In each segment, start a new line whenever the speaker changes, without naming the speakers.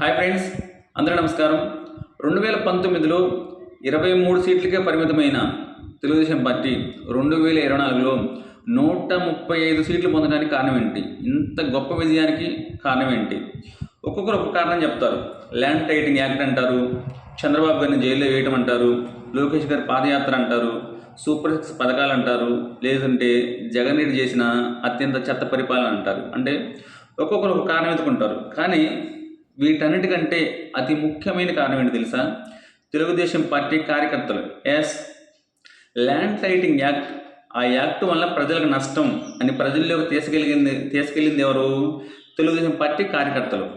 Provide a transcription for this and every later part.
Hi friends అందరూ నమస్కారం. రెండు వేల పంతొమ్మిదిలో ఇరవై మూడు సీట్లకే పరిమితమైన తెలుగుదేశం పార్టీ రెండు వేల ఇరవై నాలుగులో నూట ముప్పై ఐదు సీట్లు పొందడానికి కారణం ఏంటి ఇంత గొప్ప విజయానికి కారణం ఏంటి ఒక్కొక్కరు ఒక్కొక్క కారణం చెప్తారు. ల్యాండ్ టైటింగ్ యాక్ట్ అంటారు చంద్రబాబు గారిని జైల్లో వేయటం అంటారు లోకేష్ గారి పాదయాత్ర అంటారు సూపర్ సిక్స్ పథకాలు అంటారు లేదంటే జగన్ రెడ్డి చేసిన అత్యంత చెత్త పరిపాలన అంటారు. అంటే ఒక్కొక్కరు ఒక కారణం ఎత్తుకుంటారు కానీ వీటన్నిటికంటే అతి ముఖ్యమైన కారణం ఏంటి తెలుసా? తెలుగుదేశం పార్టీ కార్యకర్తలు. ఎస్. Land టైటింగ్ act. ఆ యాక్ట్ వల్ల ప్రజలకు నష్టం అని ప్రజల్లోకి తీసుకెళ్ళింది తీసుకెళ్ళింది ఎవరు? తెలుగుదేశం పార్టీ కార్యకర్తలు.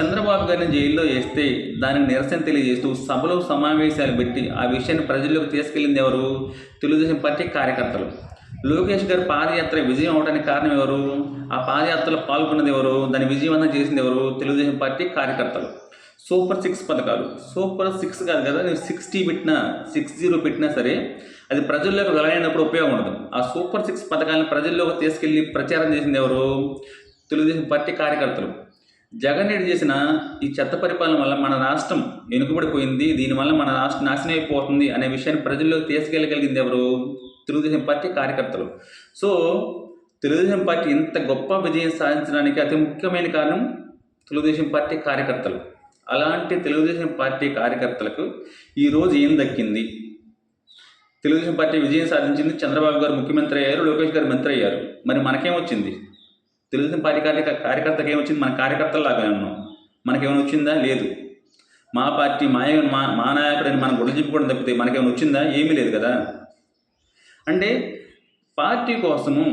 చంద్రబాబు గారిని జైల్లో వేస్తే దానికి నిరసన తెలియజేస్తూ సభలో సమావేశాలు పెట్టి ఆ విషయాన్ని ప్రజల్లోకి తీసుకెళ్ళింది ఎవరు? తెలుగుదేశం పార్టీ కార్యకర్తలు. లోకేష్ గారి పాదయాత్ర విజయం అవడానికి కారణం ఎవరు? ఆ పాదయాత్రలో పాల్గొన్నది ఎవరు? దాన్ని విజయవంతం చేసింది ఎవరు? తెలుగుదేశం పార్టీ కార్యకర్తలు. సూపర్ సిక్స్ పథకాలు. సూపర్ సిక్స్ కాదు కదా నేను సిక్స్టీ పెట్టినా సిక్స్ జీరో పెట్టినా సరే అది ప్రజల్లోకి వెళ్ళైనప్పుడు ఉపయోగం ఉండదు. ఆ సూపర్ సిక్స్ పథకాలను ప్రజల్లోకి తీసుకెళ్ళి ప్రచారం చేసింది ఎవరు? తెలుగుదేశం పార్టీ కార్యకర్తలు. జగన్ రెడ్డి చేసిన ఈ చెత్త పరిపాలన వల్ల మన రాష్ట్రం వెనుకబడిపోయింది దీనివల్ల మన రాష్ట్రం నాశనం అయిపోతుంది అనే విషయాన్ని ప్రజల్లోకి తీసుకెళ్ళగలిగింది ఎవరు? తెలుగుదేశం పార్టీ కార్యకర్తలు. సో తెలుగుదేశం పార్టీ ఇంత గొప్ప విజయం సాధించడానికి అతి ముఖ్యమైన కారణం తెలుగుదేశం పార్టీ కార్యకర్తలు. అలాంటి తెలుగుదేశం పార్టీ కార్యకర్తలకు ఈరోజు ఏం దక్కింది? తెలుగుదేశం పార్టీ విజయం సాధించింది చంద్రబాబు గారు ముఖ్యమంత్రి అయ్యారు లోకేష్ గారు మంత్రి అయ్యారు. మరి మనకేమొచ్చింది తెలుగుదేశం పార్టీ కార్య కార్యకర్తకి ఏమొచ్చింది మన కార్యకర్తలాగా ఉన్నాం. మనకేమైనా వచ్చిందా? లేదు. మా పార్టీ మా మా మా నాయకుడని మనం గుడ్డ చెప్పుకోవడం తప్పితే మనకేమైనా వచ్చిందా? ఏమీ లేదు కదా. అంటే పార్టీ కోసము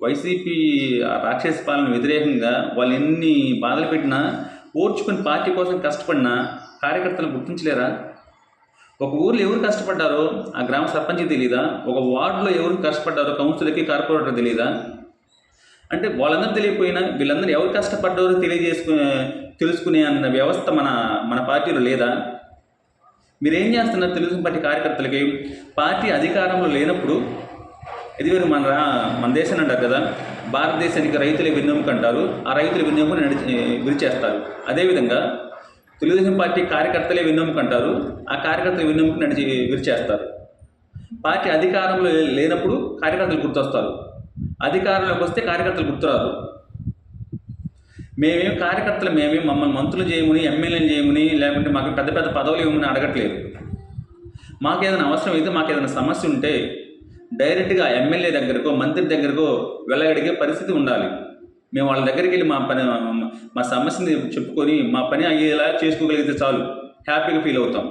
వైసీపీ రాక్షస పాలన వ్యతిరేకంగా వాళ్ళు ఎన్ని బాధలు పెట్టినా ఓర్చుకుని పార్టీ కోసం కష్టపడినా కార్యకర్తలు గుర్తించలేరా? ఒక ఊర్లో ఎవరు కష్టపడ్డారో ఆ గ్రామ సర్పంచ్కి తెలియదా ఒక వార్డులో ఎవరు కష్టపడ్డారో కౌన్సిలర్కి కార్పొరేటర్ తెలియదా అంటే వాళ్ళందరూ తెలియకపోయినా వీళ్ళందరూ ఎవరు కష్టపడ్డారో తెలియజేసుకునే తెలుసుకునే అన్న వ్యవస్థ మన మన పార్టీలో లేదా? మీరు ఏం చేస్తున్నారు తెలుగుదేశం పార్టీ కార్యకర్తలకి? పార్టీ అధికారంలో లేనప్పుడు ఇది వేరు మన రా మన దేశాన్ని అంటారు కదా భారతదేశానికి రైతులే వెన్నెముక అంటారు ఆ రైతుల వెన్నెముక నడిచి విరిచేస్తారు. అదేవిధంగా తెలుగుదేశం పార్టీ కార్యకర్తలే వెన్నెముక అంటారు ఆ కార్యకర్తల వెన్నెముక నడిచి విరిచేస్తారు. పార్టీ అధికారంలో లేనప్పుడు కార్యకర్తలు గుర్తొస్తారు. అధికారంలోకి వస్తే కార్యకర్తలు గుర్తురారు. మేమేం కార్యకర్తలు మేమేం మమ్మల్ని మంత్రులు చేయమని ఎమ్మెల్యేలు లేకుంటే మాకు పెద్ద పెద్ద పదవులు ఇవ్వమని అడగట్లేదు. మాకు ఏదైనా అవసరం అయితే మాకు ఏదైనా సమస్య ఉంటే డైరెక్ట్గా ఎమ్మెల్యే దగ్గరకో మంత్రి దగ్గరకో వెళ్ళగడిగే పరిస్థితి ఉండాలి. మేము వాళ్ళ దగ్గరికి వెళ్ళి మా పని మా సమస్యని చెప్పుకొని మా పని అయ్యేలా చేసుకోగలిగితే చాలు. హ్యాపీగా ఫీల్ అవుతాం.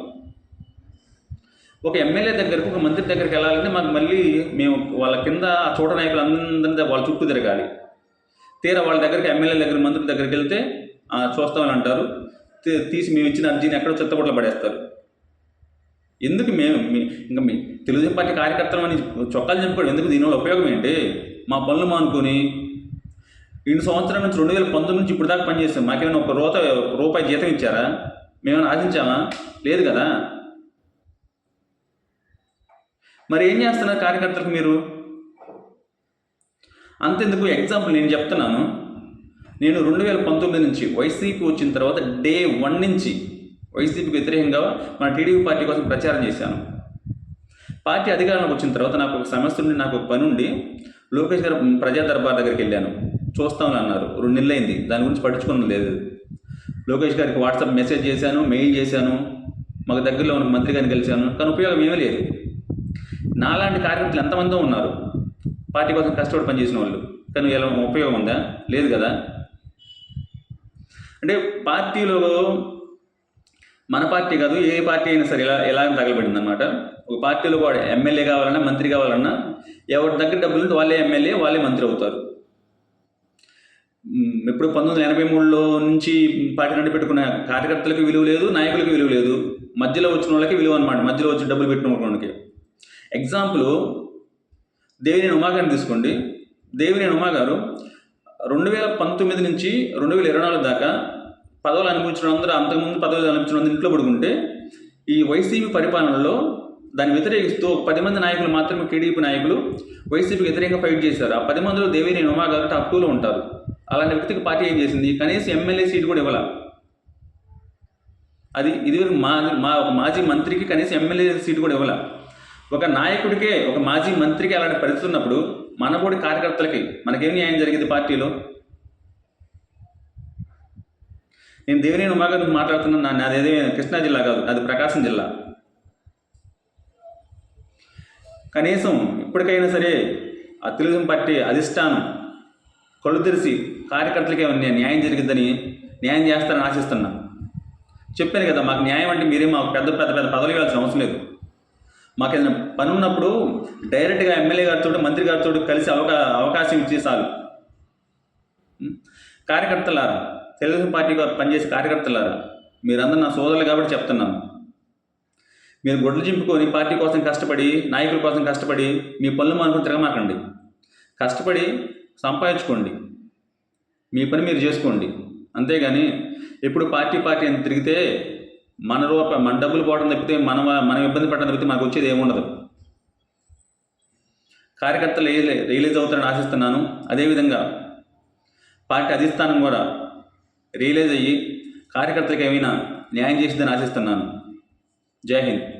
ఒక ఎమ్మెల్యే దగ్గరకు ఒక మంత్రి దగ్గరికి వెళ్ళాలంటే మాకు మళ్ళీ మేము వాళ్ళ కింద ఆ చోట నాయకులు అందరి వాళ్ళ చుట్టూ తిరగాలి. తీరా వాళ్ళ దగ్గరికి ఎమ్మెల్యే దగ్గర మంత్రుల దగ్గరికి వెళ్తే చూస్తామని అంటారు. తీసి మేము ఇచ్చిన అర్జీని ఎక్కడో చెత్తబుట్టలో పడేస్తారు. ఎందుకు మేము మీ- ఇంకా మీ తెలుగుదేశం పార్టీ కార్యకర్తలు అని చొక్కాలు చెప్పుకోవడం ఎందుకు దీనివల్ల ఉపయోగం ఏంటి? మా పనులు మానుకొని రెండు సంవత్సరాల నుంచి రెండు వేల పంతొమ్మిది నుంచి ఇప్పుడు దాకా పనిచేస్తాం. మాకేమైనా ఒక రూత రూపాయి జీతం ఇచ్చారా? మేమైనా ఆశించామా? లేదు కదా. మరి ఏం చేస్తున్నారు కార్యకర్తలకు మీరు? అంతెందుకు? ఎగ్జాంపుల్ నేను చెప్తున్నాను. నేను రెండు వేల పంతొమ్మిది నుంచి వైసీపీ వచ్చిన తర్వాత డే వన్ నుంచి వైసీపీకి వ్యతిరేకంగా మన టీడీపీ పార్టీ కోసం ప్రచారం చేశాను. పార్టీ అధికారంలోకి వచ్చిన తర్వాత నాకు ఒక సమస్య ఉండి నాకు ఒక పని ఉండి లోకేష్ గారు ప్రజా దర్బార్ దగ్గరికి వెళ్ళాను. చూస్తామని అన్నారు. రెండు నెలలైంది. దాని గురించి పట్టించుకున్నది లేదు. లోకేష్ గారికి వాట్సాప్ మెసేజ్ చేశాను మెయిల్ చేశాను. మాకు దగ్గరలో ఉన్న మంత్రి గారిని కలిశాను. కానీ ఉపయోగం ఏమీ లేదు. నాలాంటి కార్యకర్తలు ఎంతమందో ఉన్నారు. పార్టీ కోసం కష్టపడి పనిచేసిన వాళ్ళు. కానీ ఎలా ఉపయోగం ఉందా? లేదు కదా. అంటే పార్టీలో మన పార్టీ కాదు ఏ పార్టీ అయినా సరే ఎలా ఎలా తగలబడింది అనమాట ఒక పార్టీలో కూడా ఎమ్మెల్యే కావాలన్నా మంత్రి కావాలన్నా ఎవరి దగ్గర డబ్బులు ఉంటే వాళ్ళే ఎమ్మెల్యే వాళ్ళే మంత్రి అవుతారు. ఇప్పుడు పంతొమ్మిది వందల ఎనభై మూడులో నుంచి పార్టీ నుండి పెట్టుకున్న కార్యకర్తలకు విలువ లేదు నాయకులకు విలువ లేదు. మధ్యలో వచ్చిన వాళ్ళకి విలువ అనమాట మధ్యలో వచ్చి డబ్బులు పెట్టిన వాళ్ళకి. ఎగ్జాంపుల్ దేవినేని ఉమా గారిని తీసుకోండి. దేవినేని ఉమా గారు రెండు వేల పంతొమ్మిది నుంచి రెండు వేల ఇరవై నాలుగు దాకా పదవులు అనుభవించిన అందరూ అంతకుముందు పదవులు అనుభవించిన అందరూ ఇంట్లో పడుకుంటే ఈ వైసీపీ పరిపాలనలో దాన్ని వ్యతిరేకిస్తూ పది మంది నాయకులు మాత్రమే టీడీపీ నాయకులు వైసీపీకి వ్యతిరేకంగా ఫైట్ చేశారు. ఆ పది మందిలో దేవినేని ఉమా గారు టాప్ టూలో ఉంటారు. అలాంటి వ్యక్తికి పార్టీ ఏం చేసింది? కనీసం ఎమ్మెల్యే సీట్ కూడా ఇవ్వాల? అది ఇదివరకు మా మా ఒక మాజీ మంత్రికి కనీసం ఎమ్మెల్యే సీటు కూడా ఇవ్వాల? ఒక నాయకుడికే ఒక మాజీ మంత్రికి అలాంటి పరిస్థితి ఉన్నప్పుడు మనబోడి కార్యకర్తలకి మనకేం న్యాయం జరిగింది పార్టీలో? నేను దేవినేని ఉమాగారి మాట్లాడుతున్నాను నాది అదే కృష్ణా జిల్లా కాదు అది ప్రకాశం జిల్లా. కనీసం ఇప్పటికైనా సరే ఆ తెలుగుదేశం పార్టీ అధిష్టానం కళ్ళు తెరిచి కార్యకర్తలకి న్యాయం జరిగిద్దని న్యాయం చేస్తారని ఆశిస్తున్నా. చెప్పాను కదా మాకు న్యాయం అంటే మీరే మాకు పెద్ద పెద్ద పెద్ద పదవులు ఇవ్వాల్సిన అవసరం లేదు. మాకు ఏదైనా పని ఉన్నప్పుడు డైరెక్ట్గా ఎమ్మెల్యే గారితో మంత్రి గారితో కలిసి అవకా అవకాశం ఇచ్చి చాలు. కార్యకర్తలారా తెలుగుదేశం పార్టీగా పనిచేసే కార్యకర్తలారా మీరందరూ నా సోదరులు కాబట్టి చెప్తున్నాను. మీరు గొడ్లు చింపుకొని పార్టీ కోసం కష్టపడి నాయకుల కోసం కష్టపడి మీ పనులు మనకు తిరగమాకండి. కష్టపడి సంపాదించుకోండి. మీ పని మీరు చేసుకోండి. అంతేగాని ఎప్పుడు పార్టీ పార్టీ అని తిరిగితే మన రూప మన డబ్బులు పోవడం తప్పితే మన మనం ఇబ్బంది పడడం తప్పితే మనకు వచ్చేది ఏముండదు. కార్యకర్తలు రిలీజ్ అవుతారని ఆశిస్తున్నాను. అదేవిధంగా పార్టీ అధిష్టానం కూడా రియలైజ్ అయ్యి కార్యకర్తలకు ఏమైనా న్యాయం చేసిందని ఆశిస్తున్నాను. జై హింద్.